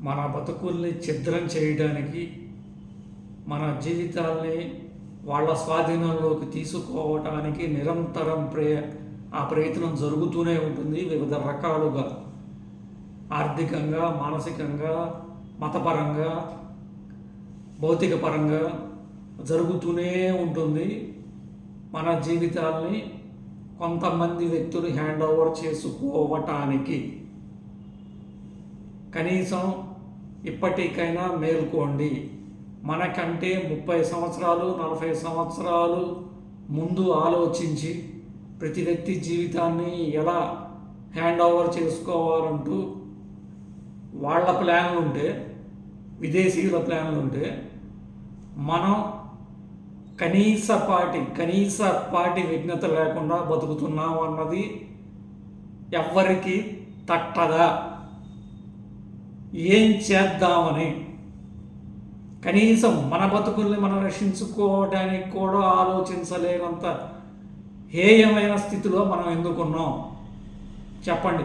మన బతుకుల్ని ఛిద్రం చేయడానికి మన జీవితాల్ని వాళ్ళ స్వాధీనంలోకి తీసుకోవటానికి నిరంతరం ప్రయ ఆ ప్రయత్నం జరుగుతూనే ఉంటుంది వివిధ రకాలుగా. ఆర్థికంగా మానసికంగా మతపరంగా భౌతిక పరంగా జరుగుతూనే ఉంటుంది. మన జీవితాల్ని కొంతమంది వ్యక్తులు హ్యాండ్ ఓవర్ చేసుకోవటానికి కనీసం ఇప్పటికైనా మేల్కోండి. మనకంటే ముప్పై సంవత్సరాలు నలభై సంవత్సరాలు ముందు ఆలోచించి ప్రతి వ్యక్తి జీవితాన్ని ఎలా హ్యాండ్ ఓవర్ చేసుకోవాలంటూ వాళ్ళ ప్లాన్లు ఉంటే విదేశీయుల ప్లాన్లు ఉంటే మనం కనీసపాటి కనీసపాటి విఘ్నత లేకుండా బతుకుతున్నాం అన్నది ఎవ్వరికి తట్టదా. ఏం చేద్దామని? కనీసం మన బతుకుల్ని మనం రక్షించుకోవడానికి కూడా ఆలోచించలేనంత హేయమైన స్థితిలో మనం ఎందుకున్నాం? చెప్పండి.